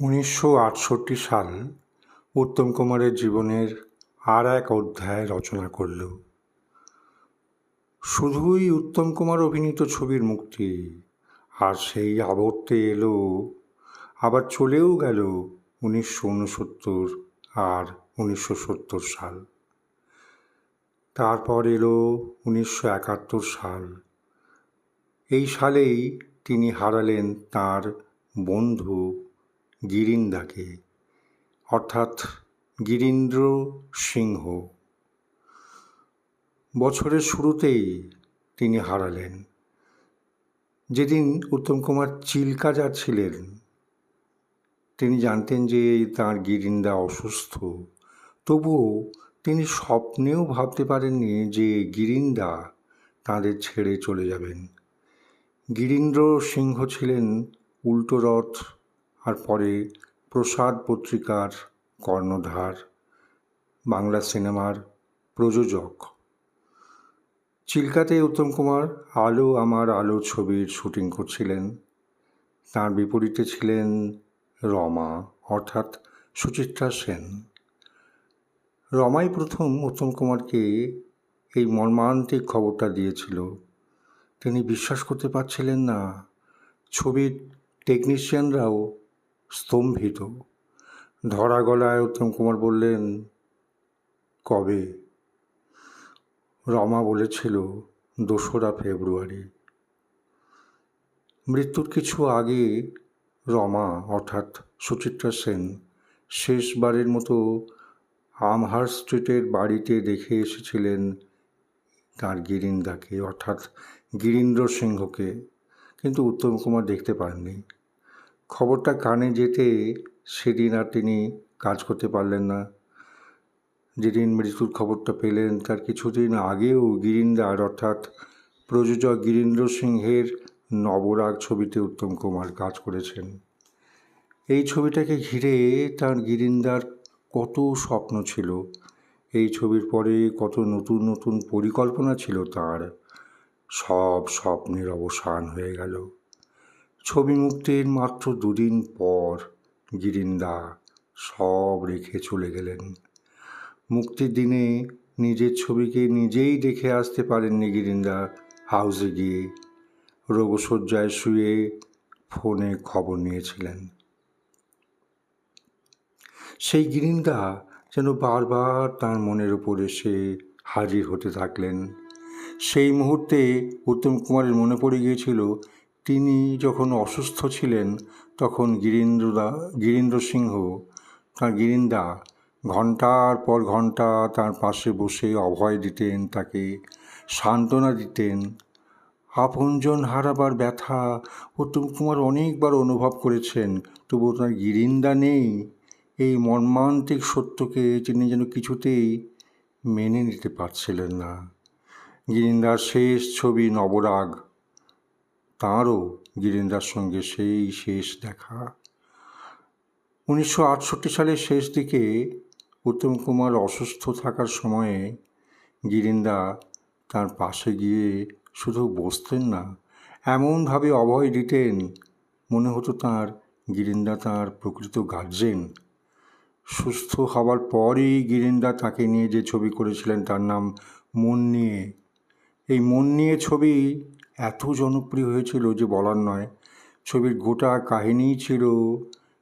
উনিশশো আটষট্টি সাল উত্তম কুমারের জীবনের আর এক অধ্যায় রচনা করল। শুধুই উত্তম কুমার অভিনীত ছবির মুক্তি, আর সেই আবর্তে এলো, আবার চলেও গেল উনিশশো উনসত্তর আর উনিশশো সত্তর সাল। তারপর এলো উনিশশো একাত্তর সাল। এই সালেই তিনি হারালেন তার বন্ধু গিরিন্দাকে। অর্থাৎ গিরীন্দ্র সিংহ। বছরের শুরুতেই তিনি হারালেন। যেদিন উত্তম কুমার চিল্কা যাচ্ছিলেন তিনি জানতেন যে তাঁর গিরিন্দা অসুস্থ। তবুও তিনি স্বপ্নেও ভাবতে পারেননি যে গিরিন্দা তাঁদের ছেড়ে চলে যাবেন। গিরীন্দ্র সিংহ ছিলেন উল্টোরথ আর পরে প্রসাদ পত্রিকার কর্ণধার, বাংলা সিনেমার প্রযোজক। চিল্কাতে উত্তম কুমার আলো আমার আলো ছবির শুটিং করছিলেন। তার বিপরীতে ছিলেন রমা, অর্থাৎ সুচিত্রা সেন। রমাই প্রথম উত্তম কুমারকে এই মর্মান্তিক খবরটা দিয়েছিল। তিনি বিশ্বাস করতে পারছিলেন না। ছবির টেকনিশিয়ানরাও স্তম্ভিত। ধরা গলায় উত্তম কুমার বললেন, কবে? রমা বলেছিল, দোসরা ফেব্রুয়ারি। মৃত্যুর কিছু আগে রমা, অর্থাৎ সুচিত্রা সেন, শেষবারের মতো আমহার স্ট্রিটের বাড়িতে দেখে এসেছিলেন তার গিরিন্দাকে, অর্থাৎ গিরীন্দ্র সিংহকে। কিন্তু উত্তম কুমার দেখতে পাননি। খবরটা কানে যেতে সেদিন আর তিনি কাজ করতে পারলেন না। যেদিন মৃত্যুর খবরটা পেলেন, তার কিছুদিন আগেও গিরিন্দার অর্থাৎ প্রযোজক গিরীন্দ্র সিংহের নবরাগ ছবিতে উত্তম কুমার কাজ করেছেন। এই ছবিটাকে ঘিরে তার গিরিন্দার কত স্বপ্ন ছিল, এই ছবির পরে কত নতুন নতুন পরিকল্পনা ছিল তার, সব স্বপ্নের অবসান হয়ে গেল। ছবি মুক্তির মাত্র দুদিন পর গিরিন্দা সব রেখে চলে গেলেন। মুক্তির দিনে নিজের ছবিকে নিজেই দেখে আসতে পারেননি গিরিন্দা। হাউসে গিয়ে রোগশয্যায় শুয়ে ফোনে খবর নিয়েছিলেন। সেই গিরিন্দা যেন বারবার তার মনের উপর এসে হাজির হতে থাকলেন। সেই মুহূর্তে উত্তম কুমারের মনে পড়ে গিয়েছিল তিনি যখন অসুস্থ ছিলেন, তখন গিরীন্দ্রদা, গিরীন্দ্র সিংহ, তার গিরিন্দা ঘণ্টার পর ঘণ্টা তার পাশে বসে অভয় দিতেন, তাকে সান্ত্বনা দিতেন। আপনজন হারাবার ব্যথা উত্তম কুমার অনেকবার অনুভব করেছেন তবু তার গিরিন্দা নেই। এই মর্মান্তিক সত্যকে তিনি যেন কিছুতেই মেনে নিতে পারছিলেন না। গিরিন্দার শেষ ছবি নবরাগ তাঁরও গিরিন্দার সঙ্গে সেই শেষ দেখা। উনিশশো আটষট্টি সালের শেষ দিকে উত্তম কুমার অসুস্থ থাকার সময়ে গিরিন্দা তার পাশে গিয়ে শুধু বসতেন না, এমনভাবে অভয় দিতেন মনে হতো তার গিরিন্দা তার প্রকৃত গার্জেন। সুস্থ হওয়ার পরই গিরিন্দা তাকে নিয়ে যে ছবি করেছিলেন তার নাম মন নিয়ে। এই মন নিয়ে ছবি এত জনপ্রিয় হয়েছিল যে বলার নয়। ছবির গোটা কাহিনীই ছিল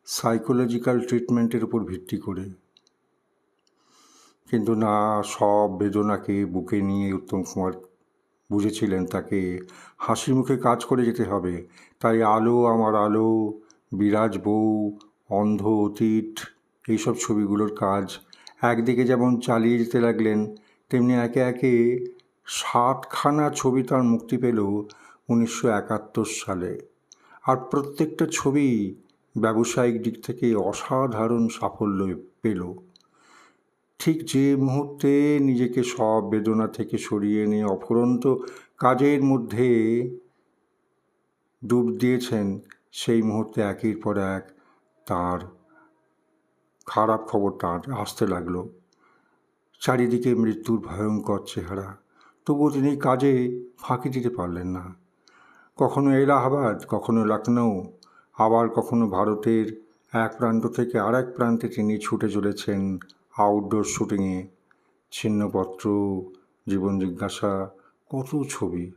সাইকোলজিক্যাল ট্রিটমেন্টের উপর ভিত্তি করে। কিন্তু না, সব বেদনাকে বুকে নিয়ে উত্তম কুমার বুঝেছিলেন তাকে হাসি মুখে কাজ করে যেতে হবে। তাই আলো, আমার আলো, বিরাজ বউ, অন্ধ অতীত, এইসব ছবিগুলোর কাজ একদিকে যেমন চালিয়ে যেতে লাগলেন, তেমনি একে একে সাতখানা ছবি তার মুক্তি পেল উনিশশো একাত্তর সালে। আর প্রত্যেকটা ছবি ব্যবসায়িক দিক থেকে অসাধারণ সাফল্য পেল। ঠিক যে মুহূর্তে নিজেকে সব বেদনা থেকে সরিয়ে নিয়ে অফুরন্ত কাজের মধ্যে ডুব দিয়েছেন, সেই মুহূর্তে একের পর এক তার খারাপ খবর তার আসতে লাগল। চারিদিকে মৃত্যুর ভয়ঙ্কর চেহারা। তবুও তিনি কাজে ফাঁকি দিতে পারলেন না। কখনো এলাহাবাদ, কখনো লখনৌ আবার কখনো ভারতের এক প্রান্ত থেকে আর এক প্রান্তে তিনি ছুটে চলেছেন আউটডোর শুটিংয়ে ছিন্নপত্র, জীবন জিজ্ঞাসা, কত ছবি।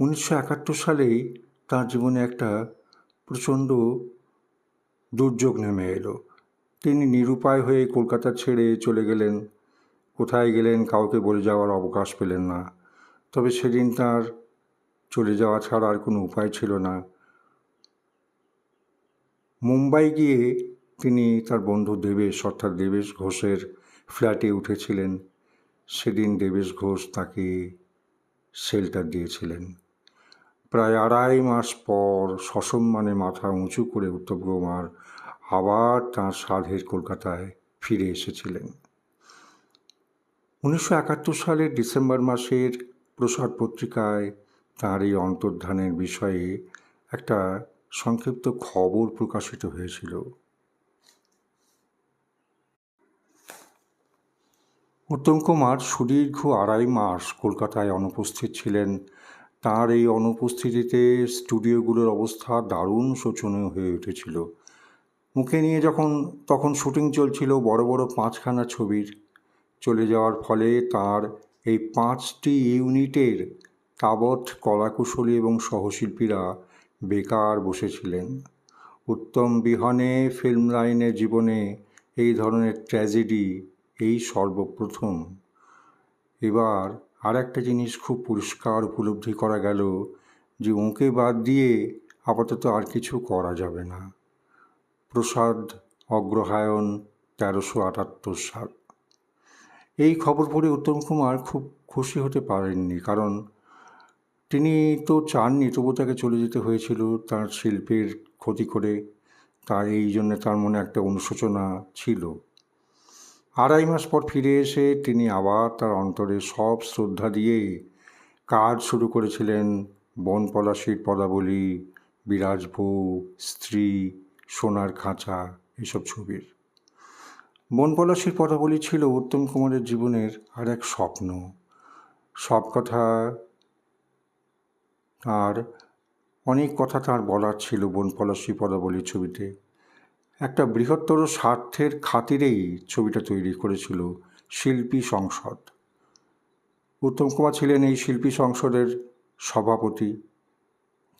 উনিশশো একাত্তর সালেই তার জীবনে একটা প্রচণ্ড দুর্যোগ নেমে এলো। তিনি নিরুপায় হয়ে কলকাতা ছেড়ে চলে গেলেন কোথায় গেলেন, কাউকে বলে যাওয়ার অবকাশ পেলেন না। তবে সেদিন তার চলে যাওয়া ছাড়া আর কোনো উপায় ছিল না। মুম্বাই গিয়ে তিনি তার বন্ধু দেবেশ, অর্থাৎ দেবেশ ঘোষের ফ্ল্যাটে উঠেছিলেন। সেদিন দেবেশ ঘোষ তাকে শেল্টার দিয়েছিলেন। প্রায় আড়াই মাস পর সসম্মানে মাথা উঁচু করে উত্তম কুমার আবার তাঁর সাধের কলকাতায় ফিরে এসেছিলেন। উনিশশো একাত্তর সালের ডিসেম্বর মাসের প্রসাদ পত্রিকায় তাঁর এই অন্তর্ধানের বিষয়ে একটা সংক্ষিপ্ত খবর প্রকাশিত হয়েছিল। উত্তম কুমার সুদীর্ঘ আড়াই মাস কলকাতায় অনুপস্থিত ছিলেন। তার এই অনুপস্থিতিতে স্টুডিওগুলোর অবস্থা দারুণ শোচনীয় হয়ে উঠেছিল। মুখে নিয়ে যখন, তখন শুটিং চলছিল বড় বড় পাঁচখানা ছবির। চলে যাওয়ার ফলে তার এই পাঁচটি ইউনিটের তাবৎ কলাকুশলী এবং সহশিল্পীরা বেকার বসেছিলেন। উত্তম বিহনে ফিল্ম লাইনের জীবনে এই ধরনের ট্র্যাজেডি এই সর্বপ্রথম। এবার আর একটা জিনিস খুব পরিষ্কার উপলব্ধি করা গেল যে ওঁকে বাদ দিয়ে আপাতত আর কিছু করা যাবে না। প্রসাদ অগ্রহায়ণ তেরোশো আটাত্তর সাল। এই খবর পড়ে উত্তম কুমার খুব খুশি হতে পারেননি। কারণ তিনি তো চাননি তবু তাকে চলে যেতে হয়েছিল তার শিল্পের ক্ষতি করে। তার এই জন্য তার মনে একটা অনুশোচনা ছিল। আড়াই মাস পর ফিরে এসে তিনি আবার তার অন্তরে সব শ্রদ্ধা দিয়ে কাজ শুরু করেছিলেন। বন পলাশির পদাবলী বিরাজ বউ স্ত্রী, সোনার খাঁচা, এসব ছবির। বন পলাশির পদাবলী ছিল উত্তম কুমারের জীবনের আর এক স্বপ্ন। সব কথা আর অনেক কথা তার বলার ছিল বন পলাশি পদাবলী ছবিতে। একটা বৃহত্তর স্বার্থের খাতিরেই ছবিটা তৈরি করেছিল শিল্পী সংসদ। উত্তম কুমার ছিলেন এই শিল্পী সংসদের সভাপতি।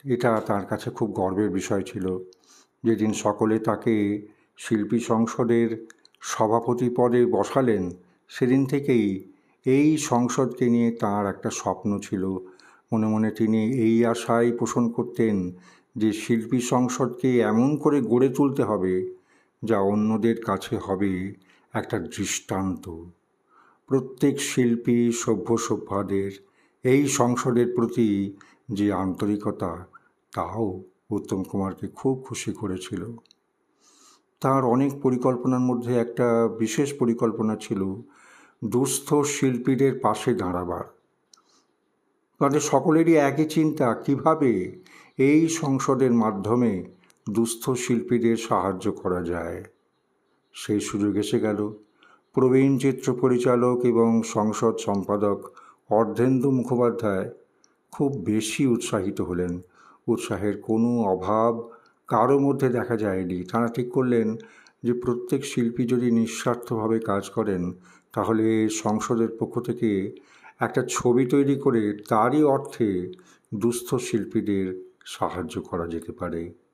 এটা তার কাছে খুব গর্বের বিষয় ছিল। যেদিন সকলে তাকে শিল্পী সংসদের সভাপতি পদে বসালেন, সেদিন থেকেই এই সংসদকে নিয়ে তার একটা স্বপ্ন ছিল। মনে মনে তিনি এই আশাই পোষণ করতেন যে শিল্পী সংসদকে এমন করে গড়ে তুলতে হবে যা অন্যদের কাছে হবে একটা দৃষ্টান্ত। প্রত্যেক শিল্পী সভ্য সভ্যাদের এই সংসদের প্রতি যে আন্তরিকতা, তাও উত্তম কুমারকে খুব খুশি করেছিল। তার অনেক পরিকল্পনার মধ্যে একটা বিশেষ পরিকল্পনা ছিল দুস্থ শিল্পীদের পাশে দাঁড়াবার। তাদের সকলেরই একই চিন্তা, কীভাবে এই সংসদের মাধ্যমে দুস্থ শিল্পীদের সাহায্য করা যায়? সেই সুযোগ এসে গেল। প্রবীণ চিত্র পরিচালক এবং সংসদ সম্পাদক অর্ধেন্দু মুখোপাধ্যায় খুব বেশি উৎসাহিত হলেন। উৎসাহের কোনো অভাব কারও মধ্যে দেখা যায়নি। তাঁরা ঠিক করলেন যে, প্রত্যেক শিল্পী যদি নিঃস্বার্থভাবে কাজ করেন, তাহলে সংসদের পক্ষ থেকে একটা ছবি তৈরি করে তারই অর্থে দুস্থ শিল্পীদের সাহায্য করা যেতে পারে।